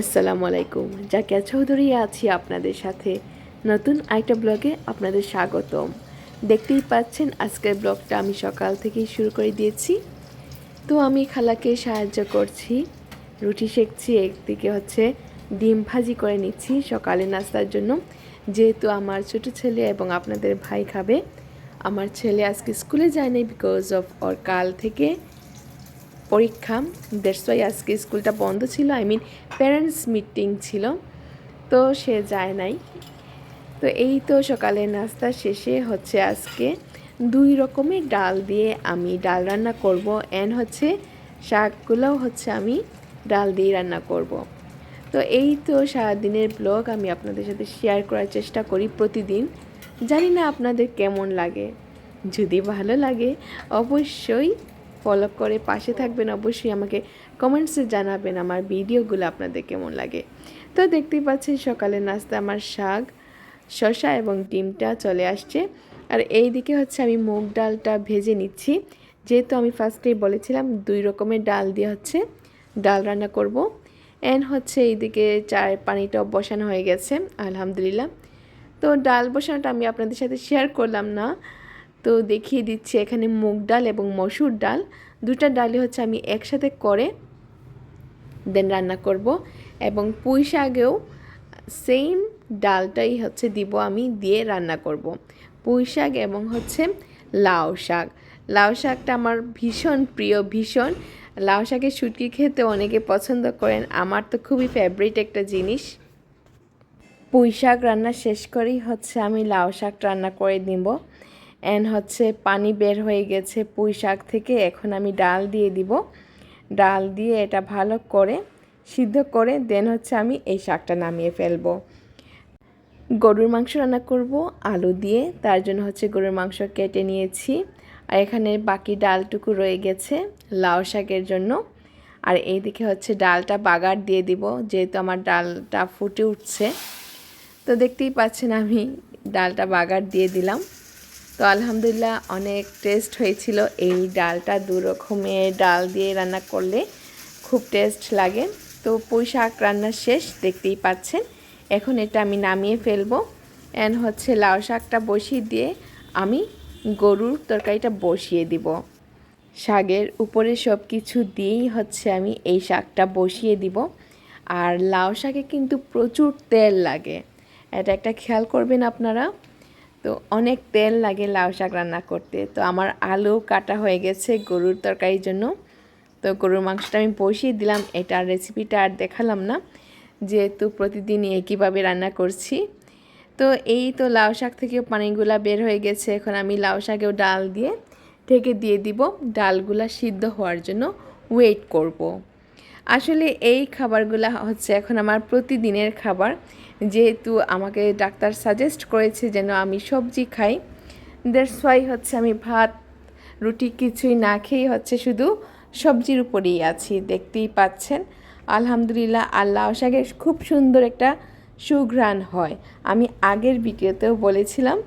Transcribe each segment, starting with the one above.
আসসালামু আলাইকুম। জাকিয়া চৌধুরী আছি আপনাদের সাথে। নতুন আরেকটা ব্লগে আপনাদের স্বাগতম। দেখতেই পাচ্ছেন, আজকের ব্লগটা আমি সকাল থেকেই শুরু করে দিয়েছি। তো আমি খালাকে সাহায্য করছি। রুটি সেকছি একদিকে হচ্ছে ডিম ভাজি করে নিচ্ছি সকালে নাস্তার জন্য। যেহেতু আমার ছোট ছেলে এবং আপনাদের ভাই খাবে, আমার ছেলে আজকে স্কুলে যায়নি বিকজ অফ ওর কাল থেকে। পরীক্ষা দ্যাটস আজকে স্কুলটা বন্ধ ছিল আই মিন প্যারেন্টস মিটিং ছিল, তো সে যায় নাই। তো এই তো সকালের নাস্তা শেষে হচ্ছে আজকে দুই রকমের ডাল দিয়ে আমি ডাল রান্না করব অ্যান্ড হচ্ছে শাকগুলোও হচ্ছে আমি ডাল দিয়ে রান্না করব। তো এই তো সারাদিনের ব্লগ আমি আপনাদের সাথে শেয়ার করার চেষ্টা করি প্রতিদিন। জানি না আপনাদের কেমন লাগে। যদি ভালো লাগে, অবশ্যই ফলো করে পাশে থাকবেন, অবশ্যই আমাকে কমেন্টসে জানাবেন আমার ভিডিওগুলো আপনাদের কেমন লাগে। তো দেখতেই পাচ্ছেন সকালের নাস্তা আমার শাক শশা এবং ডিমটা চলে আসছে। আর এই দিকে হচ্ছে আমি মুগ ডালটা ভেজে নিচ্ছি। যেহেতু আমি ফার্স্টেই বলেছিলাম দুই রকমের ডাল দিয়ে হচ্ছে ডাল রান্না করব। অ্যান্ড হচ্ছে এইদিকে চায়ের পানিটাও বসানো হয়ে গেছে, আলহামদুলিল্লাহ। তো ডাল বসানোটা আমি আপনাদের সাথে শেয়ার করলাম না। তো দেখিয়ে দিচ্ছি এখানে মুগ ডাল এবং মসুর ডাল। দুটা ডালই হচ্ছে আমি একসাথে করে দেন রান্না করব এবং পুঁই শাকেও সেম ডালটাই হচ্ছে দিব আমি দিয়ে রান্না করব। পুঁই শাক এবং হচ্ছে লাউ শাক। লাউ শাকটা আমার ভীষণ প্রিয়, ভীষণ। লাউ শাকের শুটকি খেতে অনেকে পছন্দ করেন। আমার তো খুবই ফেভারিট একটা জিনিস। পুঁই শাক রান্না শেষ করেই হচ্ছে আমি লাউ শাক রান্না করে নিব। অ্যান্ড হচ্ছে পানি বের হয়ে গেছে পুঁই শাক থেকে, এখন আমি ডাল দিয়ে দিব। ডাল দিয়ে এটা ভালো করে সিদ্ধ করে দেন হচ্ছে আমি এই শাকটা নামিয়ে ফেলব। গরুর মাংস রান্না করব, আলু দিয়ে, তার জন্য হচ্ছে গরুর মাংস কেটে নিয়েছি। আর এখানে বাকি ডালটুকু রয়ে গেছে লাউ শাকের জন্য। আর এইদিকে হচ্ছে ডালটা বাগার দিয়ে দিব, যেহেতু আমার ডালটা ফুটে উঠছে। তো দেখতেই পাচ্ছেন আমি ডালটা বাগার দিয়ে দিলাম। তো আলহামদুলিল্লাহ অনেক টেস্ট হয়েছিল। এই ডালটা দু রকমের ডাল দিয়ে রান্না করলে খুব টেস্ট লাগে। তো পুঁই শাক রান্না শেষ, দেখতেই পাচ্ছেন। এখন এটা আমি নামিয়ে ফেলব। অ্যান্ড হচ্ছে লাউ শাকটা বসিয়ে দিয়ে আমি গরুর তরকারিটা বসিয়ে দিব। শাকের উপরে সব কিছু দিয়েই হচ্ছে আমি এই শাকটা বসিয়ে দিব। আর লাউ শাকে কিন্তু প্রচুর তেল লাগে। এটা একটা খেয়াল করবেন আপনারা। তো অনেক তেল লাগে লাউ শাক রান্না করতে। তো আমার আলু কাটা হয়ে গেছে গরুর তরকারির জন্য। তো গরুর মাংসটা আমি বসিয়ে দিলাম। এটার রেসিপিটা আর দেখালাম না। যেহেতু প্রতিদিন একইভাবে রান্না করছি। তো এই তো লাউ শাক থেকেও পানিগুলা বের হয়ে গেছে। এখন আমি লাউ শাকেও ডাল দিয়ে ঢেকে দিয়ে দিব। ডালগুলা সিদ্ধ হওয়ার জন্য ওয়েট করব। আসলে এই খাবারগুলো হচ্ছে এখন আমার প্রতিদিনের খাবার। যেহেতু আমাকে ডাক্তার সাজেস্ট করেছে যেন আমি সবজি খাই দ্যাটস ওয়াই হচ্ছে আমি ভাত, রুটি কিছুই না খেয়ে হচ্ছে শুধু সবজির উপরেই আছি, দেখতেই পাচ্ছেন। আলহামদুলিল্লাহ, আল্লাহ শাকের খুব সুন্দর একটা সুঘ্রাণ হয়। আমি আগের ভিডিওতেও বলেছিলাম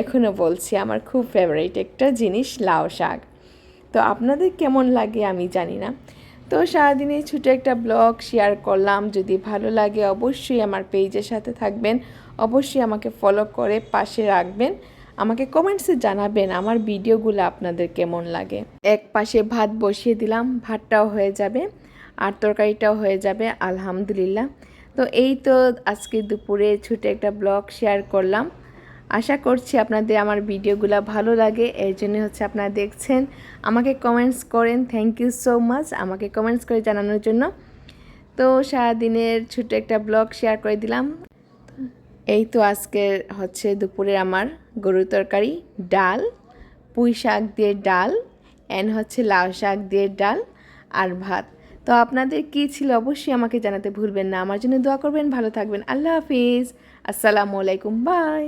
এখনও বলছি আমার খুব ফেভারিট একটা জিনিস লাউ শাক। তো আপনাদের কেমন লাগে আমি জানি না। তো সারাদিনে ছোটো একটা ব্লগ শেয়ার করলাম। যদি ভালো লাগে অবশ্যই আমার পেজের সাথে থাকবেন। অবশ্যই আমাকে ফলো করে পাশে রাখবেন। আমাকে কমেন্টসে জানাবেন আমার ভিডিওগুলো আপনাদের কেমন লাগে। এক পাশে ভাত বসিয়ে দিলাম, ভাতটাও হয়ে যাবে আর তরকারিটাও হয়ে যাবে, আলহামদুলিল্লাহ। তো এই তো আজকে দুপুরে ছুটে একটা ব্লগ শেয়ার করলাম। আশা করছি আপনাদের আমার ভিডিওগুলো ভালো লাগে, এর জন্য হচ্ছে আপনারা দেখছেন। আমাকে কমেন্টস করেন থ্যাংক ইউ সো মাচ আমাকে কমেন্টস করে জানানোর জন্য। তো সারাদিনের ছোট একটা ব্লগ শেয়ার করে দিলাম। এই তো আজকের হচ্ছে দুপুরের আমার গরুর তরকারি, ডাল, পুঁই শাক দিয়ে ডাল অ্যান্ড হচ্ছে লাউ শাক দিয়ে ডাল আর ভাত। তো আপনাদের কী ছিল অবশ্যই আমাকে জানাতে ভুলবেন না। আমার জন্য দোয়া করবেন, ভালো থাকবেন। আল্লাহ হাফিজ। আসসালামু আলাইকুম বাই